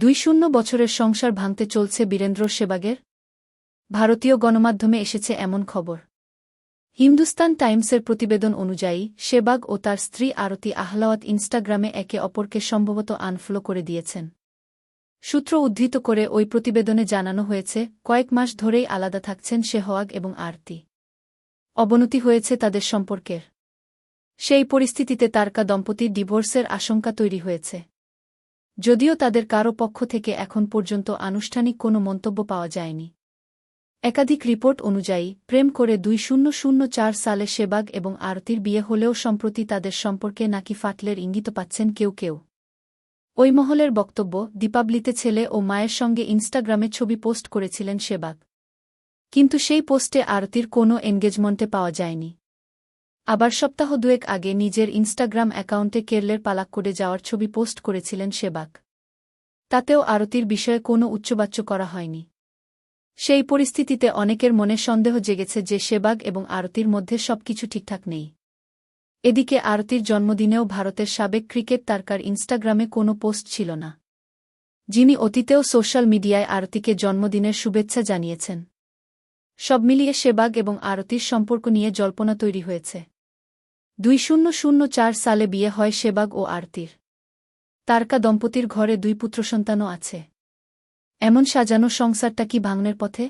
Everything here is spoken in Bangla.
দুই শূন্য বছরের সংসার ভাঙতে চলছে বীরেন্দ্র সেবাগের? ভারতীয় গণমাধ্যমে এসেছে এমন খবর। হিন্দুস্তান টাইমসের প্রতিবেদন অনুযায়ী, সেবাগ ও তার স্ত্রী আরতি আহলাওয়াত ইনস্টাগ্রামে একে অপরকে সম্ভবত আনফলো করে দিয়েছেন। সূত্র উদ্ধৃত করে ওই প্রতিবেদনে জানানো হয়েছে, কয়েক মাস ধরেই আলাদা থাকছেন শেহওয়াগ এবং আরতি। অবনতি হয়েছে তাদের সম্পর্কের। সেই পরিস্থিতিতে তারকা দম্পতির ডিভোর্সের আশঙ্কা তৈরি হয়েছে। যদিও তাদের কারও পক্ষ থেকে এখন পর্যন্ত আনুষ্ঠানিক কোনো মন্তব্য পাওয়া যায়নি। একাধিক রিপোর্ট অনুযায়ী, প্রেম করে দুই শূন্য শূন্য চার সালে সেবাগ এবং আরতির বিয়ে হলেও সম্প্রতি তাদের সম্পর্কে নাকি ফাটলের ইঙ্গিত পাচ্ছেন কেউ কেউ। ওই মহলের বক্তব্য, দীপাবলিতে ছেলে ও মায়ের সঙ্গে ইনস্টাগ্রামে ছবি পোস্ট করেছিলেন সেবাগ কিন্তু সেই পোস্টে আরতির কোনো এনগেজমেন্টে পাওয়া যায়নি। আবার সপ্তাহ দুয়েক আগে নিজের ইনস্টাগ্রাম অ্যাকাউন্টে কেরলের পালাক করে যাওয়ার ছবি পোস্ট করেছিলেন সেবাক। তাতেও আরতির বিষয়ে কোনো উচ্চবাচ্য করা হয়নি। সেই পরিস্থিতিতে অনেকের মনে সন্দেহ জেগেছে যে সেবাগ এবং আরতির মধ্যে সবকিছু ঠিকঠাক নেই। এদিকে আরতির জন্মদিনেও ভারতের সাবেক ক্রিকেট তারকার ইনস্টাগ্রামে কোনো পোস্ট ছিল না। যিনি অতীতেও সোশ্যাল মিডিয়ায় আরতিকে জন্মদিনের শুভেচ্ছা জানিয়েছেন। সব মিলিয়ে সেবাগ এবং আরতির সম্পর্ক নিয়ে জল্পনা তৈরি হয়েছে। দুই শূন্য শূন্য চার সালে বিয়ে হয় সেবাগ ও আরতির। তারকা দম্পতির ঘরে দুই পুত্রসন্তানও আছে। এমন সাজানো সংসারটা কি ভাঙনের পথে?